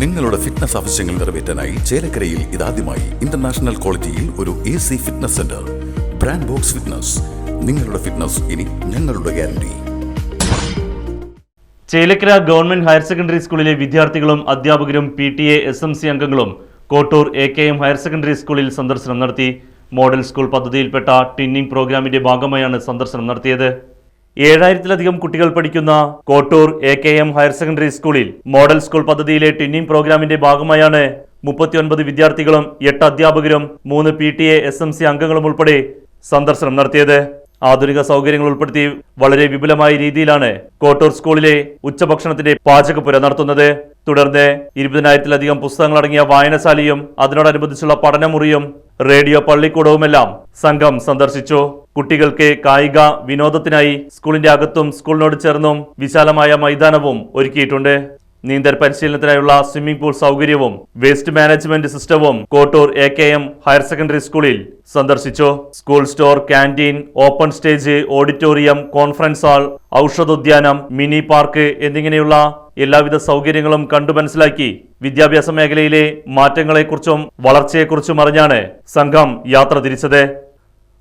നിങ്ങളുടെ ഫിറ്റ്നസ് ആവശ്യങ്ങൾ നിറവേറ്റാനായി ചേലക്കരയിൽ ഇതാദ്യമായി ഇന്റർനാഷണൽ ക്വാളിറ്റിയിൽ ഒരു A C fitness centre brand box fitness നിങ്ങളുടെ ഫിറ്റ്നസ് ഇനി ഞങ്ങളുടെ guarantee Chelakkara government higher secondary സ്കൂളിലെ വിദ്യാർത്ഥികളും അധ്യാപകരും P T A S M C അംഗങ്ങളും Kottoor A K M higher secondary സ്കൂളിൽ സന്ദർശനം നടത്തി. മോഡൽ സ്കൂൾ പദ്ധതിയിൽപ്പെട്ട ടിന്നിംഗ് പ്രോഗ്രാമിന്റെ ഭാഗമായാണ് സന്ദർശനം നടത്തിയത്. ഏഴായിരത്തിലധികം കുട്ടികൾ പഠിക്കുന്ന Kottoor A K M higher secondary സ്കൂളിൽ മോഡൽ സ്കൂൾ പദ്ധതിയിലെ ടിന്നിംഗ് പ്രോഗ്രാമിന്റെ ഭാഗമായാണ് മുപ്പത്തിയൊൻപത് വിദ്യാർത്ഥികളും എട്ട് അധ്യാപകരും മൂന്ന് P T A S M C അംഗങ്ങളും ഉൾപ്പെടെ സന്ദർശനം നടത്തിയത്. ആധുനിക സൗകര്യങ്ങൾ ഉൾപ്പെടുത്തി വളരെ വിപുലമായ രീതിയിലാണ് കോട്ടൂർ സ്കൂളിലെ ഉച്ചഭക്ഷണത്തിന്റെ പാചകപ്പുര നടത്തുന്നത്. തുടർന്ന് ഇരുപതിനായിരത്തിലധികം പുസ്തകങ്ങളടങ്ങിയ വായനശാലയും അതിനോടനുബന്ധിച്ചുള്ള പഠനമുറിയും റേഡിയോ പള്ളിക്കൂടവുമെല്ലാം സംഘം സന്ദർശിച്ചു. കുട്ടികൾക്ക് കായിക വിനോദത്തിനായി സ്കൂളിന്റെ അകത്തും സ്കൂളിനോട് ചേർന്നും വിശാലമായ മൈതാനവും ഒരുക്കിയിട്ടുണ്ട്. നീന്തൽ പരിശീലനത്തിനായുള്ള സ്വിമ്മിംഗ് പൂൾ സൗകര്യവും വേസ്റ്റ് മാനേജ്മെന്റ് സിസ്റ്റവും Kottoor A K M higher secondary സ്കൂളിൽ സന്ദർശിച്ചു. School store canteen open stage auditorium conference hall ഔഷധോദ്യാനം mini park എന്നിങ്ങനെയുള്ള എല്ലാവിധ സൗകര്യങ്ങളും കണ്ടു മനസ്സിലാക്കി വിദ്യാഭ്യാസ മേഖലയിലെ മാറ്റങ്ങളെക്കുറിച്ചും വളർച്ചയെക്കുറിച്ചും അറിഞ്ഞാണ് സംഘം യാത്ര തിരിച്ചത്.